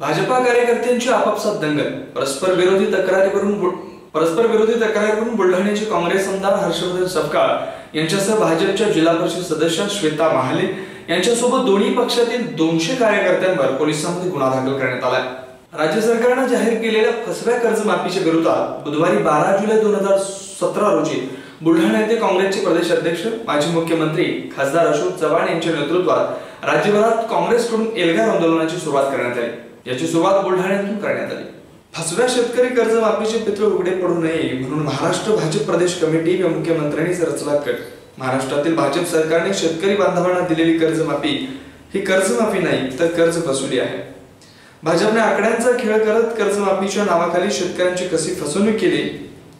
भाजपा कार्यकर्त्यांची आपापसात दंगल परस्पर विरोधी तक्रारीवरून करून परस्पर विरोधी तक्रारीवरून बुलढाण्याचे काँग्रेस आमदार हर्षवर्धन सपकाळ यांच्यासह भाजपच्या जिल्हा परिषद सदस्य श्वेता महाले यांच्यासोबत दोन्ही पक्षातील दोनशे कार्यकर्त्यांवर पोलिसांमध्ये गुन्हा दाखल करण्यात आलाय. राज्य सरकारनं जाहीर केलेल्या फसव्या कर्जमाफीच्या विरोधात बुधवारी बारा जुलै दोन हजार सतरा रोजी बुलढाणा येथे काँग्रेसचे प्रदेश अध्यक्ष माजी मुख्यमंत्री खासदार अशोक चव्हाण यांच्या नेतृत्वात राज्यभरात काँग्रेसकडून एल्गार आंदोलनाची सुरुवात करण्यात आली. याची सुरुवात बुलढाण्यातून करण्यात आली. फसव्या शेतकरी कर्जमाफीचे पित्र उघडे पडू नये म्हणून महाराष्ट्र भाजप प्रदेश कमिटी व मुख्यमंत्र्यांनी रचला कट महाराष्ट्रातील भाजप सरकारने शेतकरी बांधवांना दिलेली कर्जमाफी ही कर्जमाफी नाही तर कर्ज वसुली आहे. भाजपने आकड्यांचा खेळ करत कर्जमाफीच्या नावाखाली शेतकऱ्यांची कशी फसवणूक केली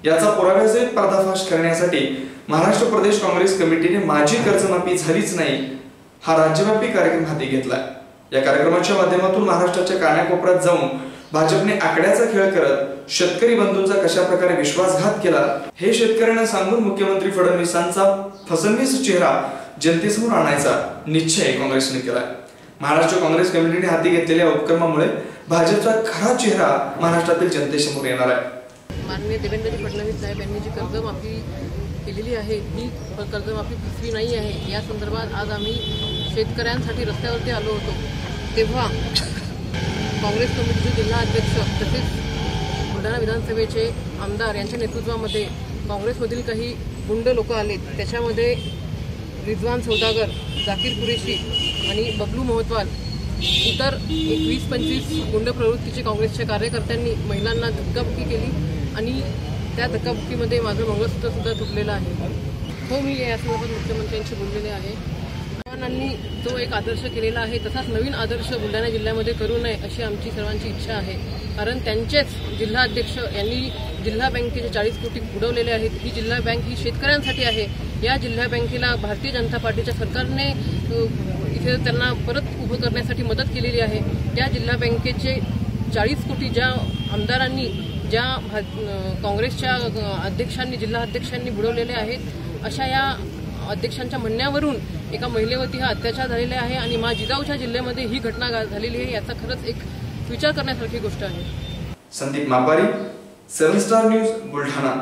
याचा पुराव्यासहित पर्दाफाश करण्यासाठी महाराष्ट्र प्रदेश काँग्रेस कमिटीने माझी कर्जमाफी झालीच नाही हा राज्यव्यापी कार्यक्रम हाती घेतलाय. या कार्यक्रमाच्या माध्यमातून महाराष्ट्राच्या कानाकोपऱ्यात जाऊन भाजपने आकड्याचा खेळ करत शेतकरी बंधूंचा कशा प्रकारे विश्वासघात केला हे शेतकऱ्यांना सांगून मुख्यमंत्री फडणवीसांचा फसवणीस चेहरा जनतेसमोर आणायचा निश्चय काँग्रेसने केला महाराष्ट्र काँग्रेस कमिटीने हाती घेतलेल्या उपक्रमामुळे भाजपचा खरा चेहरा महाराष्ट्रातील जनतेसमोर येणार आहे. माननीय देवेंद्रजी फडणवीस साहेब यांनी जी कर्जमाफी केलेली आहे ही कर्जमाफी फसवी नाही आहे. या संदर्भात आज आम्ही शेतकऱ्यांसाठी रस्त्यावरती आलो होतो. तेव्हा काँग्रेस कमिटीचे जिल्हा अध्यक्ष तसेच बुलढाणा विधानसभेचे आमदार यांच्या नेतृत्वामध्ये काँग्रेसमधील काही गुंड लोक आलेत. त्याच्यामध्ये रिजवान सौदागर जाकीर कुरेशी आणि बबलू मोहतवाल इतर एक वीस पंचवीस गुंड प्रवृत्तीचे काँग्रेसच्या कार्यकर्त्यांनी महिलांना धक्काबुक्की केली. आणि त्या धक्काबुक्कीमध्ये माझं मंगळसूत्रसुद्धा तुटलेलं आहे. हो मी यासंदर्भात मुख्यमंत्र्यांशी बोललेले आहे. जवानांनी जो एक आदर्श केलेला आहे तसाच नवीन आदर्श बुलढाणा जिल्ह्यामध्ये करू नये अशी आमची सर्वांची इच्छा आहे. कारण त्यांचेच जिल्हा अध्यक्ष यांनी जिल्हा बँकेचे चाळीस कोटी बुडवलेले आहेत. ही जिल्हा बँक ही शेतकऱ्यांसाठी आहे. या जिल्हा बँकेला भारतीय जनता पार्टीच्या सरकारने इथे त्यांना परत उभं करण्यासाठी मदत केलेली आहे. त्या जिल्हा बँकेचे चाळीस कोटी ज्या आमदारांनी ज्या भा काँग्रेसच्या अध्यक्षांनी जिल्हा अध्यक्षांनी बुडवलेले आहेत अशा या अध्यक्षांच्या म्हणण्यावरून एका महिलेवरती हा अत्याचार झालेला आहे आणि मा जिजाऊच्या जिल्ह्यामध्ये ही घटना गा- झालेली आहे याचा खरंच एक विचार करण्यासारखी गोष्ट आहे. Sandeep Mapari seven star news Buldhana.